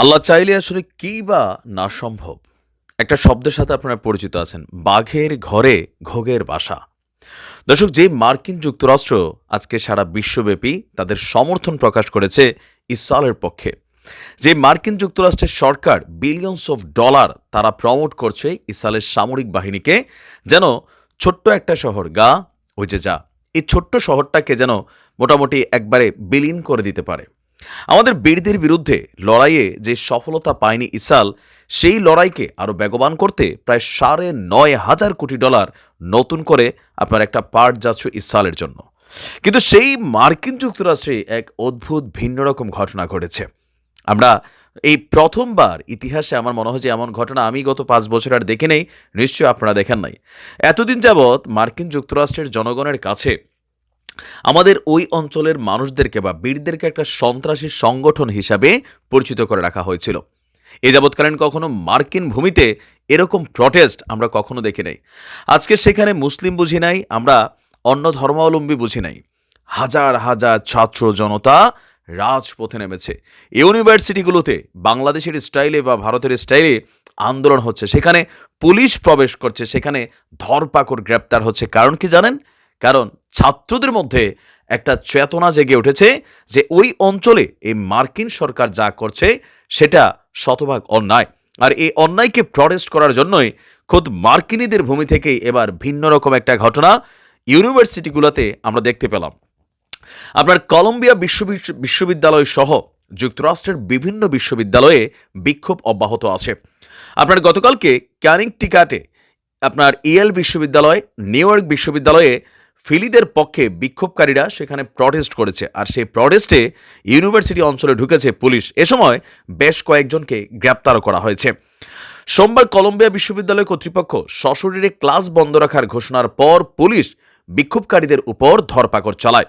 আল্লাহ চাইলে আসলে কী বা না সম্ভব? একটা শব্দের সাথে আপনারা পরিচিত আছেন, বাঘের ঘরে ঘোগের বাসা। দর্শক, যে মার্কিন যুক্তরাষ্ট্র আজকে সারা বিশ্বব্যাপী তাদের সমর্থন প্রকাশ করেছে ইসরায়েলের পক্ষে। যে মার্কিন যুক্তরাষ্ট্রের সরকার বিলিয়নস অফ ডলার তারা প্রমোট করছে ইসরায়েলের সামরিক বাহিনীকে, যেন ছোট্ট একটা শহর, গা, ওই যে যা, এই ছোট্ট শহরটাকে যেন মোটামুটি একবারে বিলীন করে দিতে পারে। আমাদের বীরদের বিরুদ্ধে লড়াইয়ে যে সফলতা পায়নি ইসাল, সেই লড়াইকে আরও বেগবান করতে প্রায় সাড়ে নয় হাজার কোটি ডলার নতুন করে আপনার একটা পার্ট যাচ্ছে ইসালের জন্য। কিন্তু সেই মার্কিন যুক্তরাষ্ট্রে এক অদ্ভুত ভিন্ন রকম ঘটনা ঘটেছে। আমরা এই প্রথমবার ইতিহাসে আমার মনে হয় যে এমন ঘটনা আমি গত পাঁচ বছর আর দেখে নেই, নিশ্চয়ই আপনারা দেখেন নাই। এতদিন যাবৎ মার্কিন যুক্তরাষ্ট্রের জনগণের কাছে আমাদের ওই অঞ্চলের মানুষদেরকে বা বীরদেরকে একটা সন্ত্রাসী সংগঠন হিসাবে পরিচিত করে রাখা হয়েছিল। এ যাবৎকালীন কখনো মার্কিন ভূমিতে এরকম প্রটেস্ট আমরা কখনো দেখি নাই। আজকে সেখানে মুসলিম বুঝি নাই, আমরা অন্য ধর্মাবলম্বী বুঝি নাই। হাজার হাজার ছাত্র জনতা রাজপথে নেমেছে। ইউনিভার্সিটিগুলোতে বাংলাদেশের স্টাইলে বা ভারতের স্টাইলে আন্দোলন হচ্ছে। সেখানে পুলিশ প্রবেশ করছে, সেখানে ধরপাকড় গ্রেপ্তার হচ্ছে। কারণ কি জানেন? কারণ ছাত্রদের মধ্যে একটা চেতনা জেগে উঠেছে যে ওই অঞ্চলে এই মার্কিন সরকার যা করছে, সেটা শতভাগ অন্যায়। আর এই অন্যায়কে প্রটেস্ট করার জন্যই খোদ মার্কিনীদের ভূমি থেকেই এবার ভিন্ন রকম একটা ঘটনা ইউনিভার্সিটিগুলোতে আমরা দেখতে পেলাম। আপনার কলম্বিয়া বিশ্ববিদ্য- বিশ্ববিদ্যালয় সহ যুক্তরাষ্ট্রের বিভিন্ন বিশ্ববিদ্যালয়ে বিক্ষোভ অব্যাহত আছে। আপনার গতকালকে ক্যানিং টিকাটে আপনার ইয়েল বিশ্ববিদ্যালয়, নিউ ইয়র্ক বিশ্ববিদ্যালয়ে ফিলিদের পক্ষে বিক্ষোভকারীরা সেখানে প্রটেস্ট করেছে আর সেই প্রটেস্টে ইউনিভার্সিটি অঞ্চলে ঢুকেছে পুলিশ। এ সময় বেশ কয়েকজনকে গ্রেপ্তারও করা হয়েছে। সোমবার কলম্বিয়া বিশ্ববিদ্যালয় কর্তৃপক্ষ সশরীরে ক্লাস বন্ধ রাখার ঘোষণার পর পুলিশ বিক্ষোভকারীদের উপর ধরপাকড় চালায়।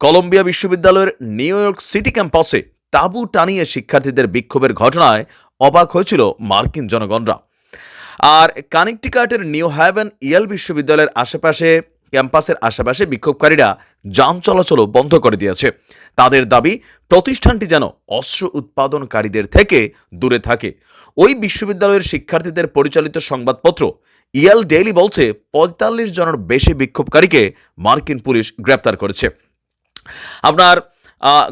কলম্বিয়া বিশ্ববিদ্যালয়ের নিউ ইয়র্ক সিটি ক্যাম্পাসে তাঁবু টানিয়ে শিক্ষার্থীদের বিক্ষোভের ঘটনায় অবাক হয়েছিল মার্কিন জনগণরা। আর কানেকটিকাটের নিউ হ্যাভেন ইয়েল বিশ্ববিদ্যালয়ের আশেপাশে ক্যাম্পাসের আশেপাশে বিক্ষোভকারীরা যান চলাচলও বন্ধ করে দিয়েছে। তাদের দাবি, প্রতিষ্ঠানটি যেন অস্ত্র উৎপাদনকারীদের থেকে দূরে থাকে। ওই বিশ্ববিদ্যালয়ের শিক্ষার্থীদের পরিচালিত সংবাদপত্র ইয়াল ডেইলি বলছে, পঁয়তাল্লিশ জনের বেশি বিক্ষোভকারীকে মার্কিন পুলিশ গ্রেপ্তার করেছে। আপনার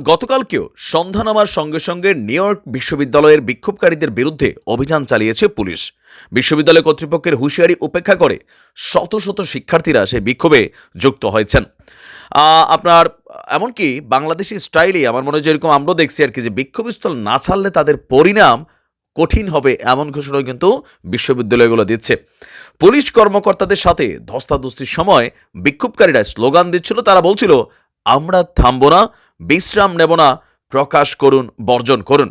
গতকালকেও সন্ধ্যা নামার সঙ্গে সঙ্গে নিউ ইয়র্ক বিশ্ববিদ্যালয়ের বিক্ষোভকারীদের বিরুদ্ধে অভিযান চালিয়েছে পুলিশ। বিশ্ববিদ্যালয় কর্তৃপক্ষের হুঁশিয়ারি উপেক্ষা করে শত শত শিক্ষার্থীরা সেই বিক্ষোভে যুক্ত হয়েছেন। আপনার, এমনকি বাংলাদেশি স্টাইলে আমার মনে হয় যেরকম আমরাও দেখছি আর কি যে বিক্ষোভস্থল না ছাড়লে তাদের পরিণাম কঠিন হবে এমন ঘোষণাও কিন্তু বিশ্ববিদ্যালয়গুলো দিচ্ছে। পুলিশ কর্মকর্তাদের সাথে ধস্তাধস্তির সময় বিক্ষোভকারীরা স্লোগান দিচ্ছিল, তারা বলছিল, আমরা থামবো না বিশ্রাম নেব না, প্রকাশ করুন, বর্জন করুন।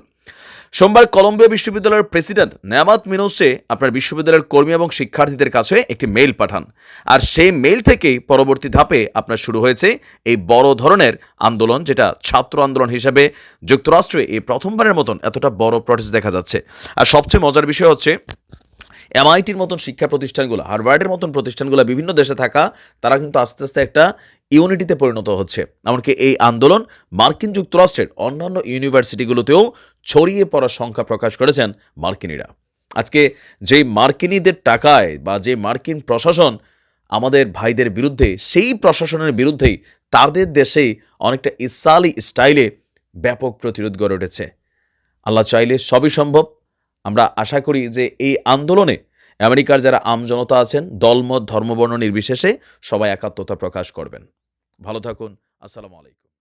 সোমবার কলম্বিয়া বিশ্ববিদ্যালয়ের প্রেসিডেন্ট নেয়ামাত মিনোসে আপনার বিশ্ববিদ্যালয়ের কর্মী এবং শিক্ষার্থীদের কাছে একটি মেইল পাঠান। আর সেই মেইল থেকেই পরবর্তী ধাপে আপনার শুরু হয়েছে এই বড় ধরনের আন্দোলন, যেটা ছাত্র আন্দোলন হিসেবে যুক্তরাষ্ট্রে এই প্রথমবারের মতন এতটা বড় প্রটেস্ট দেখা যাচ্ছে। আর সবচেয়ে মজার বিষয় হচ্ছে এমআইটির মতন শিক্ষা প্রতিষ্ঠানগুলো, হার্ভার্ডের মতন প্রতিষ্ঠানগুলো, বিভিন্ন দেশে থাকা, তারা কিন্তু আস্তে আস্তে একটা ইউনিটিতে পরিণত হচ্ছে। এমনকি এই আন্দোলন মার্কিন যুক্তরাষ্ট্রের অন্যান্য ইউনিভার্সিটিগুলোতেও ছড়িয়ে পড়ার সংখ্যা প্রকাশ করেছেন মার্কিনীরা। আজকে যেই মার্কিনীদের টাকায় বা যে মার্কিন প্রশাসন আমাদের ভাইদের বিরুদ্ধে, সেই প্রশাসনের বিরুদ্ধেই তাদের দেশেই অনেকটা ইসালি স্টাইলে ব্যাপক প্রতিরোধ গড়ে উঠেছে। আল্লাহ চাইলে সবই সম্ভব আমরা আশা করি যে এই আন্দোলনে আমেরিকার যারা আমজনতা আছেন, দলমত, ধর্মবর্ণ নির্বিশেষে সবাই একাত্মতা প্রকাশ করবেন। ভালো থাকুন, আসসালামু আলাইকুম।